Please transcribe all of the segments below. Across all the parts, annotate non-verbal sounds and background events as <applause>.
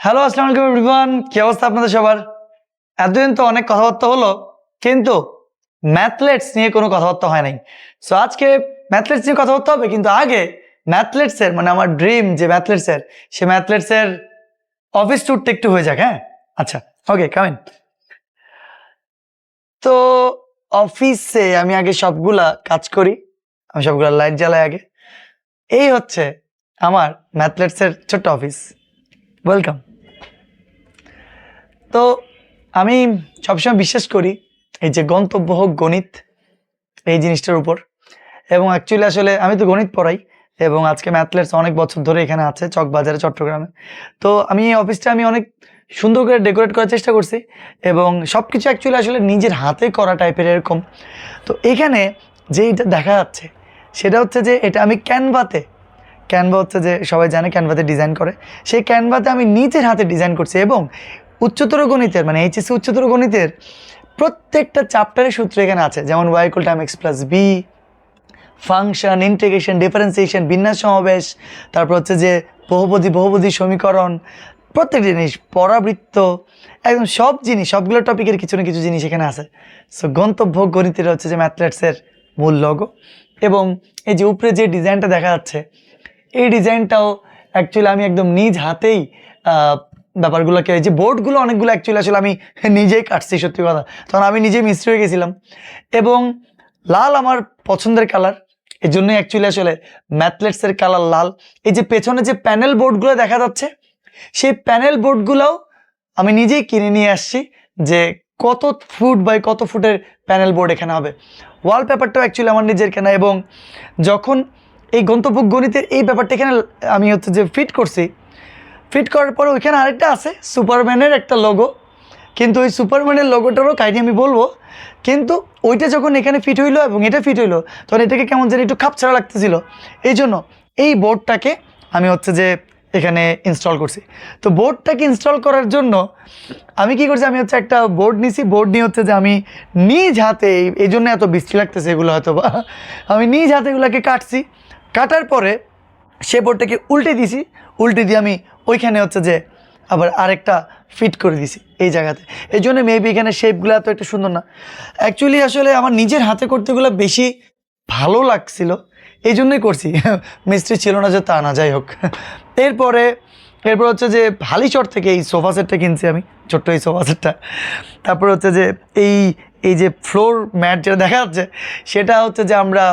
Hello আসসালামু আলাইকুম everyone কি অবস্থা আপনাদের সবার? এতদিন তো অনেক কথাবার্তা হলো, কিন্তু ম্যাথলেটস নিয়ে কোনো কথাবার্তা হয় নাই। সো আজকে ম্যাথলেটস নিয়ে কথাবার্তা হবে, কিন্তু আগে ম্যাথলেটসের মানে আমার ড্রিম যে ম্যাথলেটসের সে ম্যাথলেটসের অফিস ট্যুরটা একটু হয়ে যাক হ্যাঁ? আচ্ছা ওকে কামিন তো অফিসে আমি আগে সবগুলা কাজ করি, আমি সবগুলা লাইট জ্বালাই আগে। এই হচ্ছে আমার ম্যাথলেটসের ছোট্ট অফিস ওয়েলকাম তো আমি সবসময় বিশ্বাস করি এই যে গন্তব্য হোক গণিত, এই জিনিসটার উপর। এবং অ্যাকচুয়ালি আসলে আমি তো গণিত পড়াই এবং আজকে ম্যাথলেটস অনেক বছর ধরে এখানে আছে, চকবাজারে, চট্টগ্রামে। তো আমি এই অফিসটা আমি অনেক সুন্দর করে ডেকোরেট করার চেষ্টা করছি এবং সব কিছু অ্যাকচুয়ালি আসলে নিজের হাতে করা টাইপের এরকম। তো এখানে যে এটা দেখা যাচ্ছে সেটা হচ্ছে যে এটা আমি ক্যানভাতে ক্যানভা হচ্ছে যে সবাই জানে ক্যানভাতে ডিজাইন করে, সেই ক্যানভাতে আমি নিজের হাতে ডিজাইন করছি এবং উচ্চতর গণিতের মানে এইচএসসি উচ্চতর গণিতের প্রত্যেকটা চ্যাপ্টারের সূত্র এখানে আছে। যেমন y equal time x plus b function integration differentiation বিন্যাস সমাবেশ, তারপর হচ্ছে যে বহুপদী বহুপদী সমীকরণ, প্রত্যেক জিনিস, পরাবৃত্ত, একদম সব জিনিস, সবগুলো টপিকের কিছু না কিছু জিনিস এখানে আছে। সো গন্তব্য গণিতের হচ্ছে যে ম্যাথলেটসের মূল লগো এবং এই যে উপরে যে ডিজাইনটা দেখা যাচ্ছে, এই ডিজাইনটাও অ্যাকচুয়ালি আমি একদম নিজ হাতেই ব্যাপারগুলোকে যে বোর্ডগুলো অনেকগুলো অ্যাকচুয়ালি আসলে আমি নিজেই কাটছি, সত্যি কথা। তখন আমি নিজেই মিস্ত্রি হয়ে গেছিলাম। এবং লাল আমার পছন্দের কালার এই জন্যই অ্যাকচুয়ালি আসলে ম্যাথলেটসের কালার লাল। এই যে পেছনে যে প্যানেল বোর্ডগুলো দেখা যাচ্ছে, সেই প্যানেল বোর্ডগুলোও আমি নিজেই কিনে নিয়ে আসছি যে কত ফুট বাই কত ফুটের প্যানেল বোর্ড এখানে হবে। ওয়ালপেপারটাও অ্যাকচুয়ালি আমার নিজের কেনা এবং যখন এই গন্তব্য গণিতের এই ব্যাপারটা এখানে আমি হচ্ছে যে ফিট করছি ফিট করার পরে ওইখানে আরেকটা আছে সুপারম্যানের একটা লোগো কিন্তু ওই সুপারম্যানের লোগোটারও কাহিনি আমি বলব। কিন্তু ওইটা যখন এখানে ফিট হইল এবং এটা ফিট হইল, তখন এটাকে কেমন যেন একটু খাপ ছাড়া লাগতেছিল। এই জন্য এই বোর্ডটাকে আমি হচ্ছে যে এখানে ইনস্টল করছি। তো বোর্ডটাকে ইনস্টল করার জন্য আমি কি করছি, আমি হচ্ছে একটা বোর্ড নিছি। বোর্ড নিয়ে হচ্ছে যে আমি নিজ হাতে এই- জন্য এত বৃষ্টি লাগতেছে এগুলো হয়তো বা আমি নিজ হাতে এগুলোকে কাটছি। কাটার পরে সে বোর্ডটাকে উল্টে দিছি উল্টে দিয়ে আমি ওইখানে হচ্ছে যে আবার আরেকটা ফিট করে দিছি এই জায়গাতে। এই জন্য মেবি এখানে শেপগুলো এত একটা সুন্দর না। অ্যাকচুয়ালি আসলে আমার নিজের হাতে করতেগুলো বেশি ভালো লাগছিল। এই জন্যই করছি। <laughs> মিস্ত্রি ছিল না যে তা না, যাই হোক। <laughs> এরপরে, এরপর হচ্ছে যে হালিচর থেকে এই সোফা সেটটা কিনছি আমি, ছোট্ট এই সোফা সেটটা তারপর হচ্ছে যে এই এই যে ফ্লোর ম্যাট যেটা দেখা যাচ্ছে, সেটা হচ্ছে যে আমরা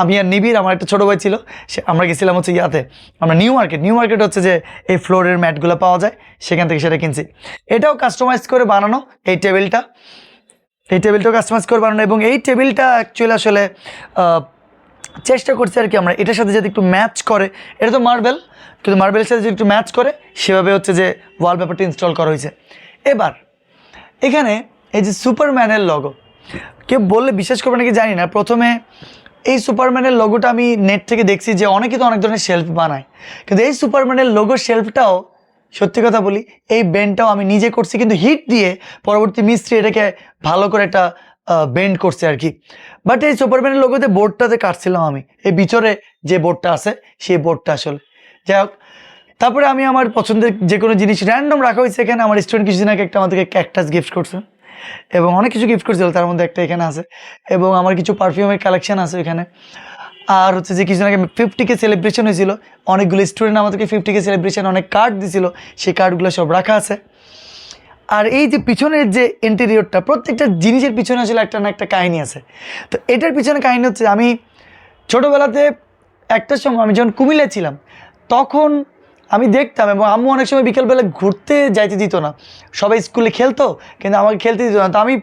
আমি আর নিবিড়, আমার একটা ছোটো ভাই ছিল, সে আমরা গেছিলাম হচ্ছে ইয়াতে। আমরা নিউ মার্কেট নিউ মার্কেট হচ্ছে যে এই ফ্লোরের ম্যাটগুলো পাওয়া যায়, সেখান থেকে সেটা কিনছি। এটাও কাস্টমাইজ করে বানানো এই টেবিলটা। এই টেবিলটাও কাস্টমাইজ করে বানানো এবং এই টেবিলটা অ্যাকচুয়ালি আসলে চেষ্টা করছি আর কি আমরা এটার সাথে যদি একটু ম্যাচ করে। এটা তো মার্বেল কিন্তু মার্বেলের সাথে যদি একটু ম্যাচ করে, সেভাবে হচ্ছে যে ওয়ালপেপারটা ইনস্টল করা হয়েছে। এবার, এখানে এই যে সুপারম্যানের লগো কেউ বললে বিশ্বাস করবে নাকি জানি না, প্রথমে এই সুপারম্যানের লোগোটা আমি নেট থেকে দেখছি যে অনেকে তো অনেক ধরনের শেলফ বানায়। কিন্তু এই সুপারম্যানের লোগো শেলফটাও সত্যি কথা বলি, এই ব্যান্ডটাও আমি নিজে করছি, কিন্তু হিট দিয়ে পরবর্তী মিস্ত্রি এটাকে ভালো করে একটা বেন্ড করছে আর কি। বাট এই সুপারম্যানের লোগোতে বোর্ডটাতে কাটছিলাম আমি। এই ভিতরে যে বোর্ডটা আছে, সেই বোর্ডটা আসলে। যাই হোক, তারপরে আমি আমার পছন্দের যে কোনো জিনিস র্যান্ডম রাখা হয়েছে এখানে, আমার স্টুডেন্ট কিছুদিন আগে একটা আমাদেরকে ক্যাকটাস গিফট করছে। এবং অনেক কিছু গিফট করছিল, তার মধ্যে একটা এখানে আছে। এবং আমার কিছু পারফিউমের কালেকশন আছে এখানে আর হচ্ছে যে কিছুদিন আগে ফিফটিকে সেলিব্রেশন হয়েছিল। অনেকগুলো স্টুডেন্ট আমাদেরকে ফিফটিকে সেলিব্রেশন অনেক কার্ড দিছিল। সেই কার্ডগুলো সব রাখা আছে। আর এই যে পিছনের যে ইন্টেরিয়রটা প্রত্যেকটা জিনিসের পিছনে আসলে একটা না একটা কাহিনী আছে। তো এটার পিছনে কাহিনী হচ্ছে আমি ছোটোবেলাতে একটা সময় আমি যখন কুমিল্লায় ছিলাম, তখন আমি দেখতাম এবং আম্মু অনেক সময় বিকেলবেলা ঘুরতে যাইতে দিত না। সবাই স্কুলে খেলতো, কিন্তু আমাকে খেলতে দিত না। তো আমি,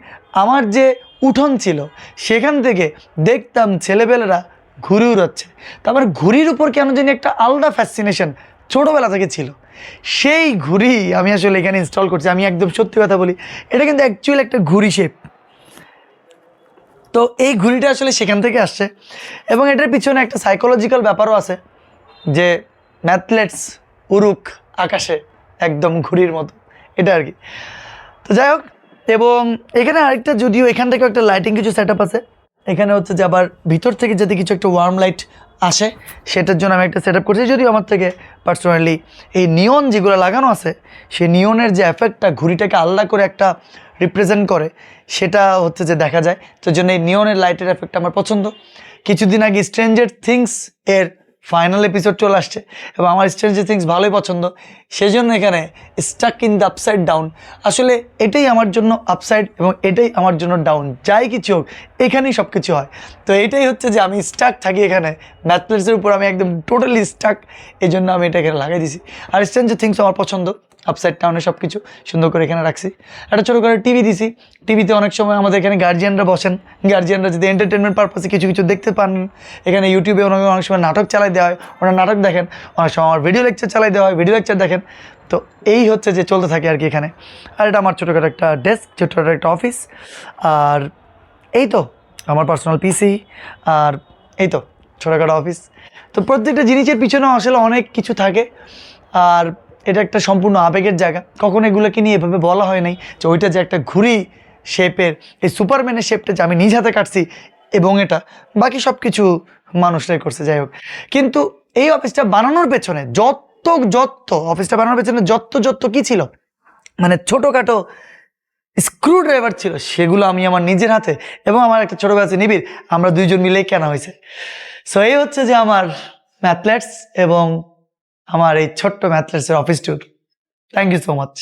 আমার যে উঠোন ছিল, সেখান থেকে দেখতাম ছেলেবেলেরা ঘুরে উড়াচ্ছে। তো আমার ঘুড়ির উপর কেন জানি একটা আলাদা ফ্যাসিনেশন ছোটোবেলা থেকে ছিল। সেই ঘুড়ি আমি আসলে এখানে ইনস্টল করছি, আমি একদম সত্যি কথা বলি। এটা কিন্তু অ্যাকচুয়ালি একটা ঘুড়ি শেপ তো এই ঘুড়িটা আসলে সেখান থেকে আসছে। এবং এটার পিছনে একটা সাইকোলজিক্যাল ব্যাপারও আছে, যে ম্যাথলেটস উরুক আকাশে একদম ঘুড়ির মতো। এটা আর কি। তো যাই হোক, এবং এখানে আরেকটা, যদিও এখান থেকেও একটা লাইটিং কিছু সেট আছে। এখানে হচ্ছে যে আবার ভিতর থেকে যদি কিছু একটা ওয়ার্ম লাইট আসে, সেটার জন্য আমি একটা সেট আপ করছি। যদিও আমার থেকে পার্সোনালি এই নিয়ন যেগুলো লাগানো আছে, সেই নিয়নের যে এফেক্টটা ঘুড়িটাকে আলাদা করে একটা রিপ্রেজেন্ট করে, সেটা হচ্ছে যে দেখা যায়। তো জন্য এই নিয়নের লাইটের এফেক্ট আমার পছন্দ। কিছুদিন আগে স্ট্রেঞ্জার থিংস এর ফাইনাল এপিসোড চলে আসছে। এবং আমার স্ট্রেঞ্জার থিংস ভালোই পছন্দ। সেই জন্য এখানে stuck in the upside down আসলে এটাই আমার জন্য আপসাইড এবং এটাই আমার জন্য ডাউন যাই কিছু হোক, এখানেই সব কিছু হয়। তো এটাই হচ্ছে যে আমি স্টাক থাকি এখানে। ম্যাথমেটিক্সের উপর আমি একদম টোটালি স্টাক এই জন্য আমি এটা এখানে লাগাই দিছি। আর স্ট্রেঞ্জার থিংস আমার পছন্দ। আপসাইড টাউনে সব কিছু সুন্দর করে এখানে রাখছি। একটা ছোটো করে টিভি দিছি। টিভিতে অনেক সময় আমাদের এখানে গার্জিয়ানরা বসেন। গার্জিয়ানরা যদি এন্টারটেনমেন্ট পারপাসে কিছু কিছু দেখতে পান, এখানে ইউটিউবে ওনাকে অনেক সময় নাটক চালাই দেওয়া হয়। ওনারা নাটক দেখেন, অনেক সময় আমার ভিডিও লেকচার চালাই দেওয়া হয় ভিডিও লেকচার দেখেন। তো এই হচ্ছে যে চলতে থাকে আর কি এখানে। আর এটা আমার ছোটোখাটো একটা ডেস্ক ছোটোখাটো একটা অফিস আর এই তো, আমার পার্সোনাল পিসি আর এই তো, ছোটোখাটো অফিস তো প্রত্যেকটা জিনিসের পিছনেও আসলে অনেক কিছু থাকে। আর এটা একটা সম্পূর্ণ আবেগের জায়গা। কখন এগুলোকে নিয়ে এভাবে বলা হয় নাই যে ওইটা যে একটা ঘুড়ি শেপের এই সুপারম্যানের শেপটা যে আমি নিজ হাতে কাটছি এবং এটা, বাকি সব কিছু মানুষরাই করছে, যাই হোক। কিন্তু এই অফিসটা বানানোর পেছনে যত যত অফিসটা বানানোর পেছনে যত যত কি ছিল? মানে ছোটোখাটো স্ক্রু ড্রাইভার ছিল, সেগুলো আমি আমার নিজের হাতে এবং আমার একটা ছোটো আছে নিবিড়, আমরা দুইজন মিলেই কেনা হয়েছে। সো এই হচ্ছে যে আমার ম্যাথলেটস এবং আমার এই ছোট্ট ম্যাথলেটসের office tour thank you so much